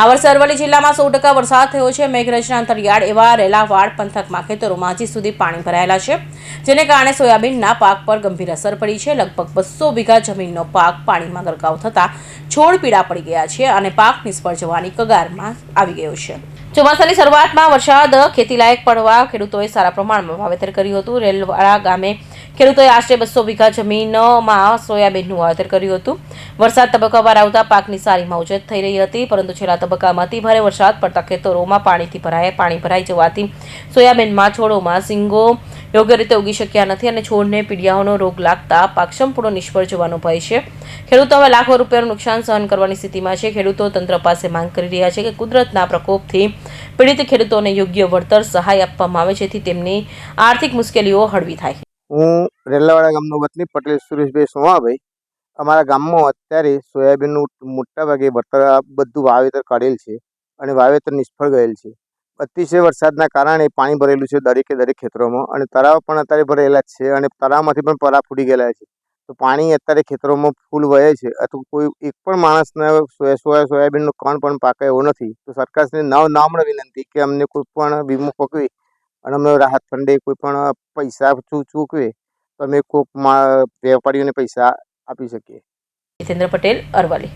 આ વર્ષે અરવલ્લી જિલ્લામાં સો ટકા વરસાદ થયો છે. મેઘરજના અંતરિયાળ એવા રેલાવાડ પંથકમાં ખેતરોમાં હજી સુધી પાણી ભરાયેલા છે, જેને કારણે સોયાબીનના પાક પર ગંભીર અસર પડી છે. લગભગ બસો વીઘા જમીનનો પાક પાણીમાં ગરકાવ થતાં છોડ પીડા પડી ગયા છે અને પાક નિષ્ફળ જવાની કગારમાં આવી ગયો છે. ચોમાસાની શરૂઆતમાં વરસાદ ખેતીલાયક પડવા ખેડૂતોએ સારા પ્રમાણમાં વાવેતર કર્યું હતું. રેલવાડા ગામે ખેડૂતોએ આશરે બસો વીઘા જમીનમાં સોયાબીનનું વાવેતર કર્યું હતું. વરસાદ તબક્કાવાર આવતા પાકની સારી માવજત થઈ રહી હતી, પરંતુ છેલ્લા તબક્કામાં અતિ ભારે વરસાદ પડતા ખેતરોમાં પાણીથી ભરાય, પાણી ભરાઈ જવાથી સોયાબીનમાં છોડોમાં સિંગો યોગ્ય રીતે ઉગી શક્યા નથી અને છોડને પીડિયાઓનો રોગ લાગતા પાક સંપૂર્ણ નિષ્ફળ જવાનો ભય છે. ખેડૂતો હવે લાખો રૂપિયાનું નુકસાન સહન કરવાની સ્થિતિમાં છે. ખેડૂતો તંત્ર પાસે માંગ કરી રહ્યા છે કે કુદરતના પ્રકોપથી પીડિત ખેડૂતોને યોગ્ય વળતર સહાય આપવામાં આવે, જેથી તેમની આર્થિક મુશ્કેલીઓ હળવી થાય. હું રેલાવાડા ગામનો વતની પટેલ સુરેશભાઈ સોમાભાઈ. અમારા ગામમાં અત્યારે સોયાબીનનું મોટાભાગે આ બધું વાવેતર કરેલ છે અને વાવેતર નિષ્ફળ ગયેલ છે. અતિશય વરસાદના કારણે પાણી ભરેલું છે દરેકે દરેક ખેતરોમાં અને તળાવ પણ અત્યારે ભરેલા છે અને તળાવમાંથી પણ પરા ફૂટી ગયેલા છે. તો પાણી અત્યારે ખેતરોમાં ફૂલ વહે છે અથવા કોઈ એક પણ માણસને સોયા સોયાબીનનો કણ પણ પાકે એવો નથી. તો સરકારશ્રીને નવ નામણે વિનંતી કે અમને કોઈ પણ વીમો પકવી અને અમે રાહત ફંડે કોઈ પણ પૈસા ચૂકવે, તો અમે કોઈક વેપારીઓને પૈસા આપી શકીએ. જીતેન્દ્ર પટેલ, અરવલ્લી.